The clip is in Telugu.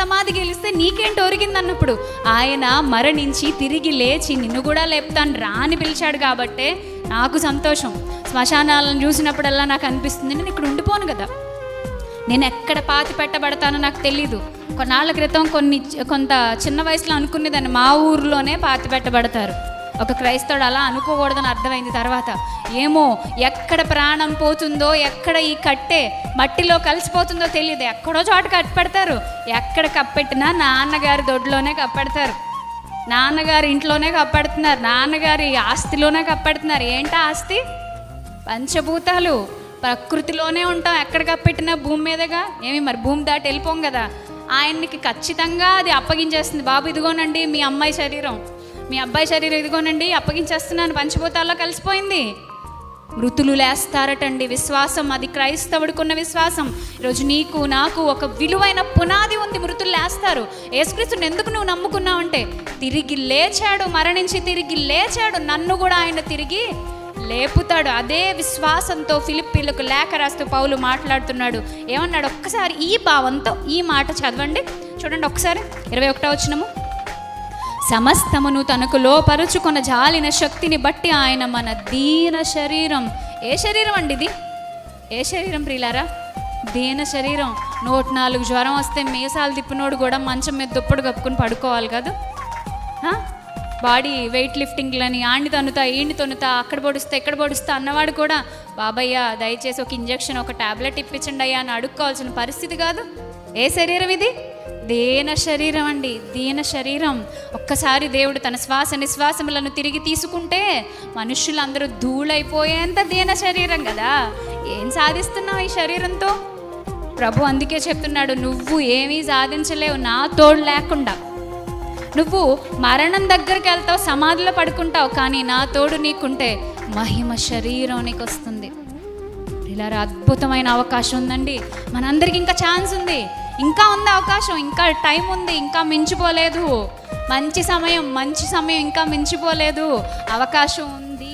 సమాధి గెలిస్తే నీకేం ఒరిగింది ఆయన మరణించి తిరిగి లేచి నిన్ను కూడా లేపుతాను రా అని పిలిచాడు కాబట్టే నాకు సంతోషం. శ్మశానాలను చూసినప్పుడల్లా నాకు అనిపిస్తుంది నేను ఇక్కడ ఉండిపోను కదా. నేను ఎక్కడ పాతి పెట్టబడతానో నాకు తెలీదు. కొన్నాళ్ళ క్రితం కొన్ని కొంత చిన్న వయసులో అనుకునేదాన్ని మా ఊర్లోనే పాతి పెట్టబడతారు. ఒక క్రైస్తవుడు అలా అనుకోకూడదని అర్థమైంది తర్వాత. ఏమో ఎక్కడ ప్రాణం పోతుందో ఎక్కడ ఈ కట్టే మట్టిలో కలిసిపోతుందో తెలియదు ఎక్కడో చోట కట్టపెడతారు ఎక్కడ కప్పెట్టినా నాన్నగారి దొడ్లోనే కప్పెడతారు. నాన్నగారి ఇంట్లోనే కప్పెడుతున్నారు. నాన్నగారి ఆస్తిలోనే కప్పెడుతున్నారు. ఏంటా ఆస్తి? పంచభూతాలు. ప్రకృతిలోనే ఉంటాం. ఎక్కడ కప్పెట్టినా భూమి మీదగా? ఏమి మరి భూమి దాటి వెళ్ళిపోం కదా. ఆయనకి ఖచ్చితంగా అది అప్పగించేస్తుంది. బాబు ఇదిగోనండి మీ అమ్మాయి శరీరం. మీ అబ్బాయి శరీరం ఇదిగోనండి అప్పగించేస్తున్నాను పంచభూతాల్లో కలిసిపోయింది. మృతులు లేస్తారటండి విశ్వాసం అది క్రైస్తవుడికున్న విశ్వాసం. ఈరోజు నీకు నాకు ఒక విలువైన పునాది ఉంది మృతులు లేస్తారు. యేసుక్రీస్తుని ఎందుకు నువ్వు నమ్ముకున్నావు అంటే తిరిగి లేచాడు మరణించి తిరిగి లేచాడు నన్ను కూడా ఆయన తిరిగి లేపుతాడు. అదే విశ్వాసంతో ఫిలిప్పీలకు లేఖ రాస్తూ పౌలు మాట్లాడుతున్నాడు. ఏమన్నాడు? ఒక్కసారి ఈ భావంతో ఈ మాట చదవండి. చూడండి ఒకసారి ఇరవై ఒకటో వచ్చినము సమస్తమును తనకు లోపరుచుకున్న జాలిన శక్తిని బట్టి ఆయన మన దీన శరీరం. ఏ శరీరం అండి ఇది? ఏ శరీరం ప్రియులారా? దీన శరీరం. నూట నాలుగు జ్వరం వస్తే మీసాలు తిప్పినోడు కూడా మంచం మీద దుప్పడు కప్పుకొని పడుకోవాలి కాదు? బాడీ వెయిట్ లిఫ్టింగ్లని ఆండి తన్నుతా ఈండి తొనుతా అక్కడ పొడుస్తా ఎక్కడ పొడుస్తా అన్నవాడు కూడా బాబయ్య దయచేసి ఒక ఇంజెక్షన్ ఒక టాబ్లెట్ ఇప్పించండి అయ్యా అని అడుక్కోవాల్సిన పరిస్థితి కాదు? ఏ శరీరం ఇది? దీన శరీరం అండి దీన శరీరం. ఒక్కసారి దేవుడు తన శ్వాస నిశ్వాసములను తిరిగి తీసుకుంటే మనుషులందరూ ధూళైపోయేంత దీన శరీరం కదా. ఏం సాధిస్తున్నావు ఈ శరీరంతో? ప్రభు అందుకే చెప్తున్నాడు నువ్వు ఏమీ సాధించలేవు నా తోడు లేకుండా. నువ్వు మరణం దగ్గరికి వెళ్తావు సమాధిలో పడుకుంటావు కానీ నా తోడు నీకుంటే మహిమ శరీరం నీకు వస్తుంది. ఇలా అద్భుతమైన అవకాశం ఉందండి. మనందరికి ఇంకా ఛాన్స్ ఉంది. ఇంకా ఉంది అవకాశం ఇంకా టైం ఉంది ఇంకా మించిపోలేదు. మంచి సమయం మంచి సమయం ఇంకా మించిపోలేదు. అవకాశం ఉంది.